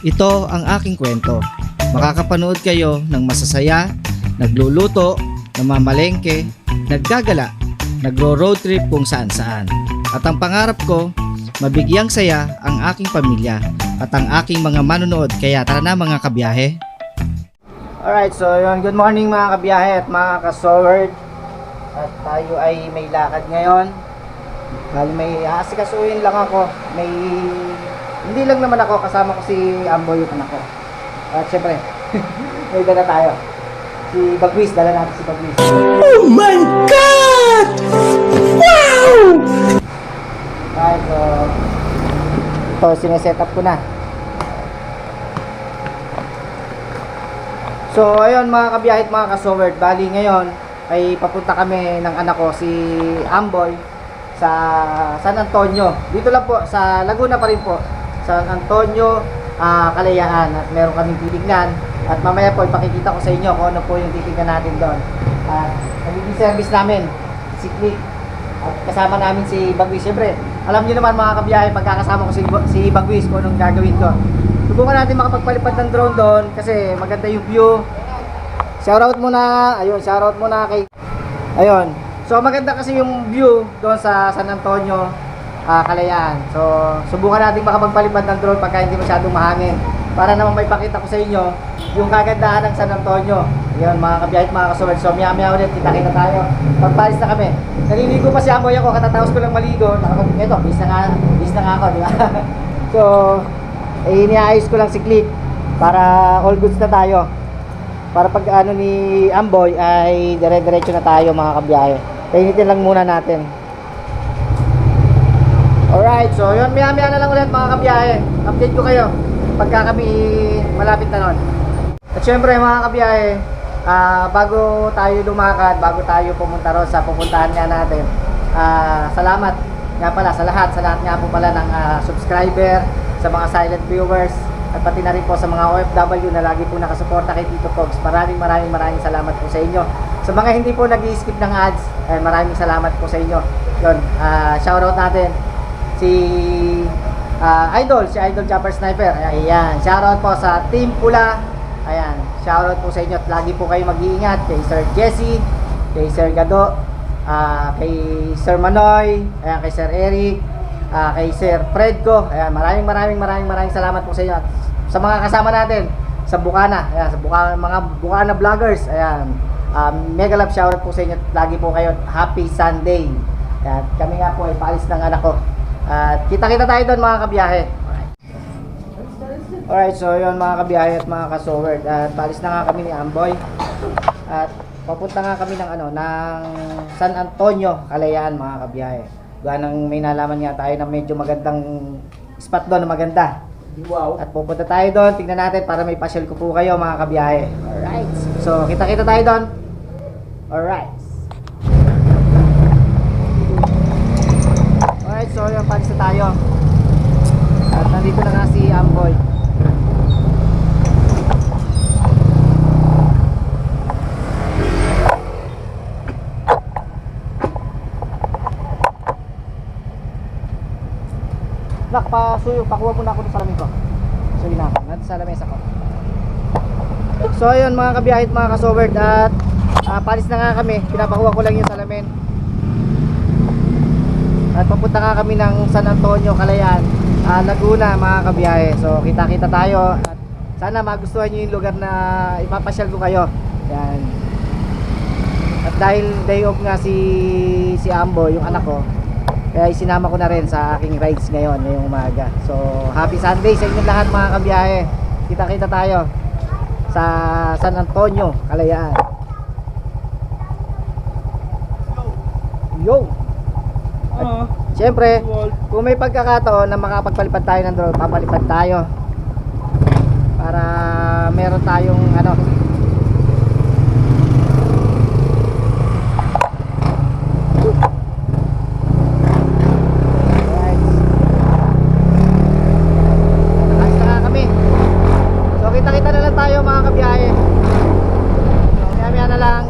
Ito ang aking kwento. Makakapanood kayo ng masasaya, nagluluto, namamalengke, naggagala, nagro-road trip kung saan saan. At ang pangarap ko, mabigyang saya ang aking pamilya at ang aking mga manonood kaya tara na mga kabiyahe. Alright, so yun, good morning mga kabiyahe at mga kasoward. At tayo ay may lakad ngayon. Bali may aasikasuhin lang ako. May hindi lang naman ako kasama ko si Amboy yung anak ko. At syempre, may dala tayo. Si Bagwis, dala natin si Bagwis. Oh my God! Wow! Alright, so ito sineset up ko na. So ayun mga kabiyahit mga kasowerd, bali ngayon ay papunta kami ng anak ko si Amboy sa San Antonio. Dito lang po sa Laguna pa rin po. San Antonio, ah, Kalayaan at meron kaming titignan at mamaya po ipakikita ko sa inyo kung ano po yung titignan natin doon. At nagiging service namin si Click at kasama namin si Bagwis. Siyempre, alam niyo naman mga kabiyahe, pagkakasama ko si, si Bagwis kung anong gagawin ko. Subukan natin makapagpalipad ng drone doon kasi maganda yung view. Shoutout muna, ayun, shoutout muna kay Ayun. So maganda kasi yung view doon sa San Antonio, ah, Kalayaan. So subukan natin makapagpalipad ng drone pagka hindi masyadong mahangin. Para naman may pakita ko sa inyo yung kagandahan ng San Antonio. Ayun mga kabiyahit, mga kasulad. So maya maya ulit, kita-kita tayo. Pagpalis na kami. Naliligo pa si Amoy ako, katatapos ko lang maligo. Nakapag, eto, bis na nga, bis na nga ako, di ba? so, eh, iniayos ko lang si Click para all goods na tayo para pag ano ni Amboy ay dire-diretso na tayo mga kabiyahe. Painitin lang muna natin. Alright, so yun, maya maya na lang ulit mga kabiyahe. Update ko kayo pagka kami malapit na nun. At syempre mga kabiyahe, ah, bago tayo lumakad, bago tayo pumunta ron sa pupuntahan nga natin, ah, salamat nga pala sa lahat, sa lahat nga po pala ng ah, subscriber, sa mga silent viewers, at pati na rin po sa mga OFW na lagi po nakasuporta kay Tito Pogs. Maraming maraming maraming salamat po sa inyo. Sa mga hindi po nag skip ng ads, eh, maraming salamat po sa inyo. Yun, ah, shoutout natin si ah, Idol, si Idol Jumper Sniper. Ayan, shoutout po sa Team Pula. Ayan, shoutout po sa inyo at lagi po kayo mag-iingat kay Sir Jesse, kay Sir Gado, ah, kay Sir Manoy, ayan, kay Sir Eric, ah, kay Sir Fredco. Ayan, maraming maraming maraming maraming salamat po sa inyo at sa mga kasama natin sa Bukana. Ayan, sa Bukana, mga Bukana vloggers. Ayan, um, mega love shoutout po sa inyo at lagi po kayo happy Sunday. Ayan, kami nga po ay paalis ng anak ko. At kita-kita tayo doon mga kabiyahe. Alright, so yun mga kabiyahe at mga kasowerd. At paalis na nga kami ni Amboy. At papunta nga kami ng ano, ng San Antonio, Kalayaan mga kabiyahe. Gawa nang may nalaman nga tayo na medyo magandang spot doon na maganda. Wow. At pupunta tayo doon, tingnan natin para may pasyal ko po kayo mga kabiyahe. Alright. So, kita-kita tayo doon. Alright. Alright, so yun, palis tayo. At nandito na nga si Amboy. Nak, pasuyo, pakuha mo na ako ng salamin ko. Suyo na ako, nandun sa lamesa ko. So ayun mga kabiyahit, mga kasowerd at ah, palis na nga kami, pinapakuha ko lang yung salamin. At papunta nga kami ng San Antonio, Calayan, ah, Laguna mga kabiyahe. So kita-kita tayo at sana magustuhan nyo yung lugar na ipapasyal ko kayo. Yan. At dahil day off nga si si Ambo, yung anak ko, kaya isinama ko na rin sa aking rides ngayon, ngayong umaga. So, happy Sunday sa inyong lahat mga kabiyahe. Kita-kita tayo sa San Antonio, Kalayaan. Yo! Siyempre, kung may pagkakataon na makapagpalipad tayo ng drone, papalipad tayo. Para meron tayong ano, Alright. Ayos na nga kami. So kita-kita na lang tayo mga kabiyahe. So maya-maya na lang.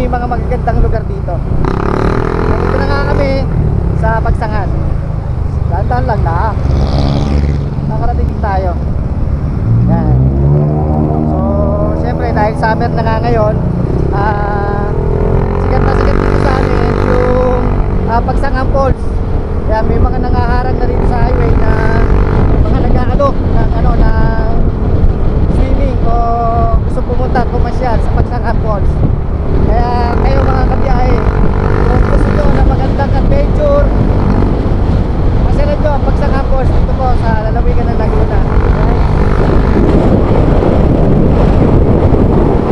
nyo yung mga magagandang lugar dito. Dito na nga kami sa Pagsangan. Dahan-dahan lang na. Nakarating tayo. Yan. So, syempre dahil summer na nga ngayon, ah sikat na sikat dito sa amin yung ah, Pagsangan Falls. Kaya may mga nangaharang na rin sa highway na mga nag-aalok ng ano na swimming o gusto pumunta at pumasyal sa Pagsangan Falls. Kaya kayo mga kabiyahe, kung gusto nyo na magandang adventure, Masarap nyo ang Pagsangan Falls dito po sa lalawigan ng Laguna. Okay? Nasikat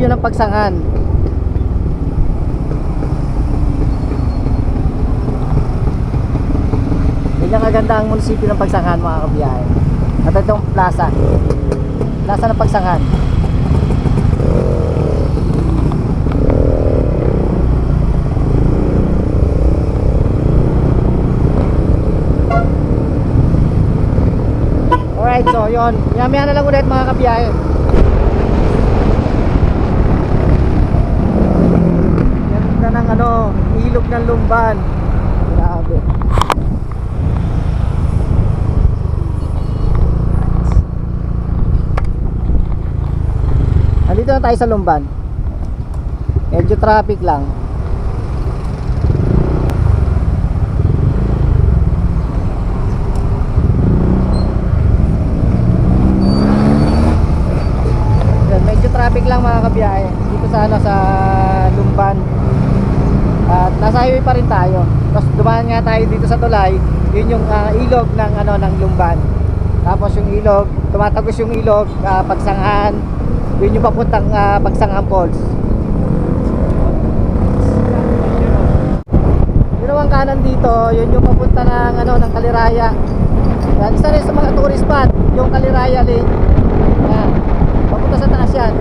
ang munisipyo ng Pagsangan. Ganyan kaganda ang munisipyo ng Pagsangan mga kabiyahe. At itong plaza. Plaza ng Pagsangan. Alright, so yon. Yamaya na lang ulit mga kabiyahe. Ganda ng ano, lumban. Grabe. Nandito na tayo sa lumban. Medyo traffic lang. Medyo traffic lang mga kabiyahe dito sa ano sa nasa highway pa rin tayo. Tapos dumaan nga tayo dito sa tulay, yun yung ah, ilog ng ano ng Lumban. Tapos yung ilog, tumatagos yung ilog, ah, Pagsangahan, yun yung papuntang ah, Pagsangahan Falls. Yung ang kanan dito, yun yung papunta ng ano ng Kaliraya. Yan, isa rin sa mga tourist spot, yung Kaliraya Lake. Yan. Papunta sa taas yan.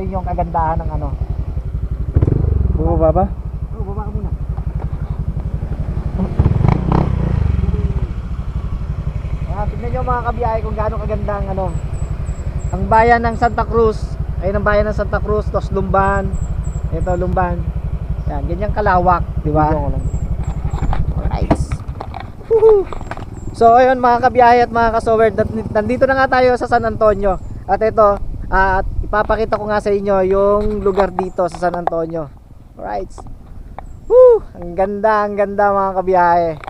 Sa inyo ang kagandahan ng ano. Bumaba ba? Oh, baba ka muna. Ah, tignan nyo mga kabiyahe kung gaano kaganda ang ano. Ang bayan ng Santa Cruz. Ayun ang bayan ng Santa Cruz, tos Lumban. Ito Lumban. Yan, ganyan kalawak, di ba? Alright. Woohoo! So ayun mga kabiyahe at mga kasowerd, nat- nandito na nga tayo sa San Antonio. At ito, at ipapakita ko nga sa inyo yung lugar dito sa San Antonio. Alright. Woo! Ang ganda, ang ganda mga kabiyahe.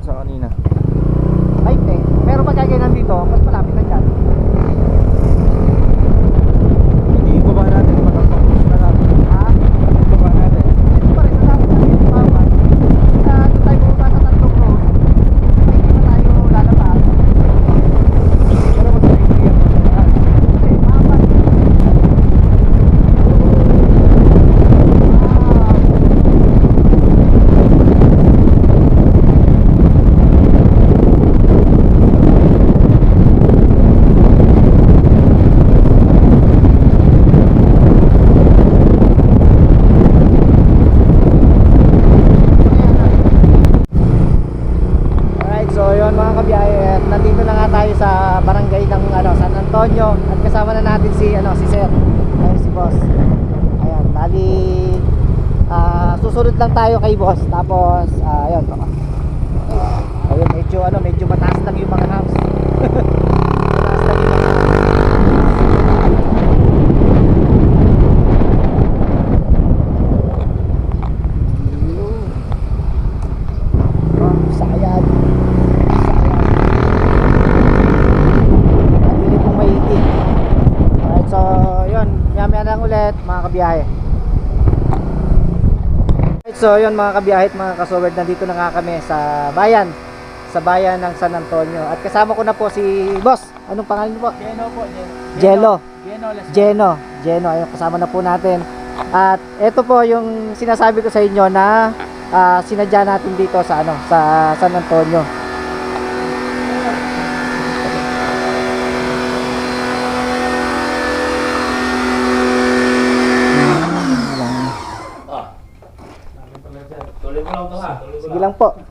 Sa kanina. Paite. Pero pag kaya nandito, mas malapit na dyan. Hindi yung baba natin, matatlong cross na natin. Ha? Yung baba natin. Ito pa rin, malapit na dito bawat. Sa doon tayo pumunta sa tatlong cross. Paite na tayo lalabas. Pero mas maikli yan. Ah, Kasi bawat. Wow! Alright, so yun mga kabiyahe, at nandito na nga tayo sa barangay ng ano, San Antonio at kasama na natin si ano si Sir. Ayun si Boss. Ayan, bali ah susunod lang tayo kay Boss tapos ah ayun. Ayun, medyo ano, medyo mataas lang yung mga hams. mataas lang yung mga. Alright, so yun. Maya-maya lang ulit mga. So yun mga kabiyahe at mga kasowerd. Nandito na nga kami sa bayan. Sa bayan ng San Antonio. At kasama ko na po si Boss. Anong pangalan niyo po? Geno po, Geno. Geno, Geno. Geno, ayun, kasama na po natin. At ito po yung sinasabi ko sa inyo na ah, sinadya natin dito sa ano, sa San Antonio. Mo lang ito lang po.